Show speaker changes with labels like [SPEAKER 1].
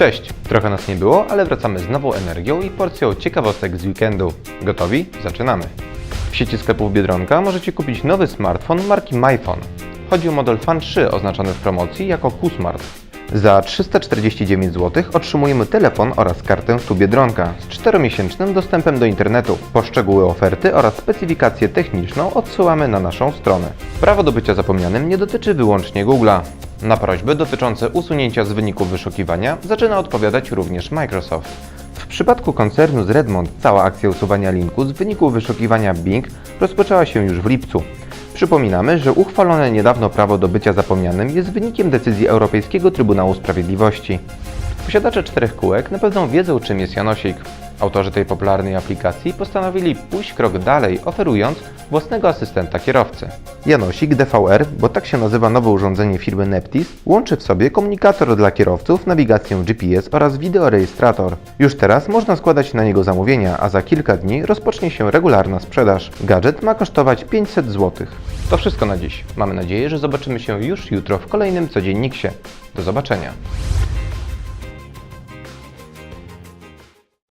[SPEAKER 1] Cześć! Trochę nas nie było, ale wracamy z nową energią i porcją ciekawostek z weekendu. Gotowi? Zaczynamy! W sieci sklepów Biedronka możecie kupić nowy smartfon marki MyPhone. Chodzi o model Fan 3 oznaczony w promocji jako QSmart. Za 349 zł otrzymujemy telefon oraz kartę tu Biedronka z 4-miesięcznym dostępem do internetu. Poszczegóły oferty oraz specyfikację techniczną odsyłamy na naszą stronę. Prawo do bycia zapomnianym nie dotyczy wyłącznie Google'a. Na prośby dotyczące usunięcia z wyników wyszukiwania zaczyna odpowiadać również Microsoft. W przypadku koncernu z Redmond cała akcja usuwania linku z wyników wyszukiwania Bing rozpoczęła się już w lipcu. Przypominamy, że uchwalone niedawno prawo do bycia zapomnianym jest wynikiem decyzji Europejskiego Trybunału Sprawiedliwości. Posiadacze czterech kółek na pewno wiedzą, czym jest Janosik. Autorzy tej popularnej aplikacji postanowili pójść krok dalej, oferując własnego asystenta kierowcy. Janosik DVR, bo tak się nazywa nowe urządzenie firmy Neptis, łączy w sobie komunikator dla kierowców, nawigację GPS oraz wideorejestrator. Już teraz można składać na niego zamówienia, a za kilka dni rozpocznie się regularna sprzedaż. Gadżet ma kosztować 500 zł. To wszystko na dziś. Mamy nadzieję, że zobaczymy się już jutro w kolejnym codzienniksie. Do zobaczenia.